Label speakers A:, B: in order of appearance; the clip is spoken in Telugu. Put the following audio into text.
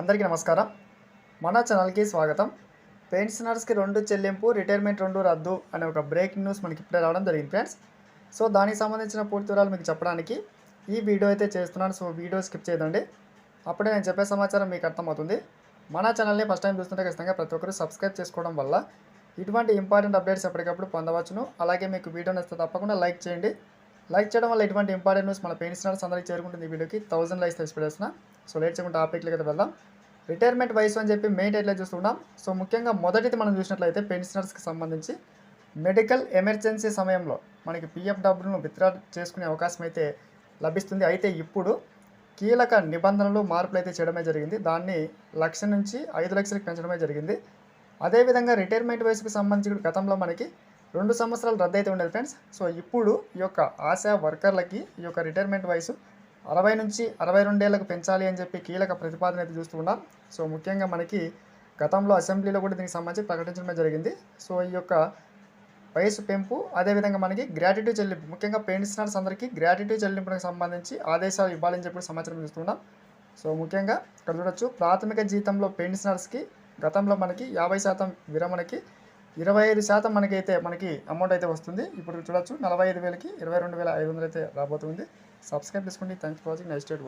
A: అందరికీ నమస్కారం. మన ఛానల్కి స్వాగతం. పెన్షనర్స్కి రెండు చెల్లింపు రిటైర్మెంట్ రెండు రద్దు అనే ఒక బ్రేకింగ్ న్యూస్ మనకి ఇప్పుడే రావడం జరిగింది ఫ్రెండ్స్. సో దానికి సంబంధించిన పూర్తి వివరాలు మీకు చెప్పడానికి ఈ వీడియో అయితే చేస్తున్నాను. సో వీడియో స్కిప్ చేయదండి. అప్పుడే నేను చెప్పే సమాచారం మీకు అర్థమవుతుంది. మన ఛానల్ని ఫస్ట్ టైం చూస్తుంటే ఖచ్చితంగా ప్రతి ఒక్కరు సబ్స్క్రైబ్ చేసుకోవడం వల్ల ఇటువంటి ఇంపార్టెంట్ అప్డేట్స్ ఎప్పటికప్పుడు పొందవచ్చును. అలాగే మీకు వీడియో నచ్చితే తప్పకుండా లైక్ చేయండి. లైక్ చేయడం వల్ల ఇటువంటి ఇంపార్టెంట్ న్యూస్ మన పెన్షనర్స్ అందరికీ చేరుకుంటుంది ఈ వీడియోకి. థౌసండ్ లైక్స్ తెచ్చి సో లేట్ చేయకుండా టాపిక్లకి అయితే వెళ్దాం. రిటైర్మెంట్ వయసు అని చెప్పి మెయిన్ టైట్లో చూస్తున్నాం. సో ముఖ్యంగా మొదటిది మనం చూసినట్లయితే పెన్షనర్స్కి సంబంధించి మెడికల్ ఎమర్జెన్సీ సమయంలో మనకి పిఎఫ్ డబ్బులను విత్డ్రా చేసుకునే అవకాశం అయితే లభిస్తుంది. అయితే ఇప్పుడు కీలక నిబంధనలు మార్పులు అయితే చేయడమే జరిగింది. దాన్ని లక్ష నుంచి ఐదు లక్షలకు పెంచడమే జరిగింది. అదేవిధంగా రిటైర్మెంట్ వయసుకు సంబంధించి గతంలో మనకి రెండు సంవత్సరాలు రద్దయితే ఉండేది ఫ్రెండ్స్ సో ఇప్పుడు ఈ యొక్క ఆశా వర్కర్లకి ఈ యొక్క రిటైర్మెంట్ వయసు అరవై నుంచి అరవై రెండేళ్ళకు పెంచాలి అని చెప్పి కీలక ప్రతిపాదన అయితే చూస్తున్నాం సో ముఖ్యంగా మనకి గతంలో అసెంబ్లీలో కూడా దీనికి సంబంధించి ప్రకటించడమే జరిగింది. సో ఈ యొక్క వయసు పెంపు అదేవిధంగా మనకి గ్రాట్యుటీ చెల్లింపు ముఖ్యంగా పెన్షనర్స్ అందరికీ గ్రాట్యుటీ చెల్లింపులకు సంబంధించి ఆదేశాలు ఇవ్వాలని చెప్పి సమాచారం చూస్తున్నాం సో ముఖ్యంగా ఇక్కడ చూడొచ్చు ప్రాథమిక జీతంలో పెన్షనర్స్కి గతంలో మనకి యాభై శాతం విరమణకి ఇరవై ఐదు శాతం మనకైతే మనకి అమౌంట్ అయితే వస్తుంది. ఇప్పుడు చూడొచ్చు నలభై ఐదు వేలకి ఇరవై రెండు వేల ఐదు వందలు అయితే రాబోతుంది. సబ్స్క్రైబ్ చేసుకోండి. Thanks for watching next date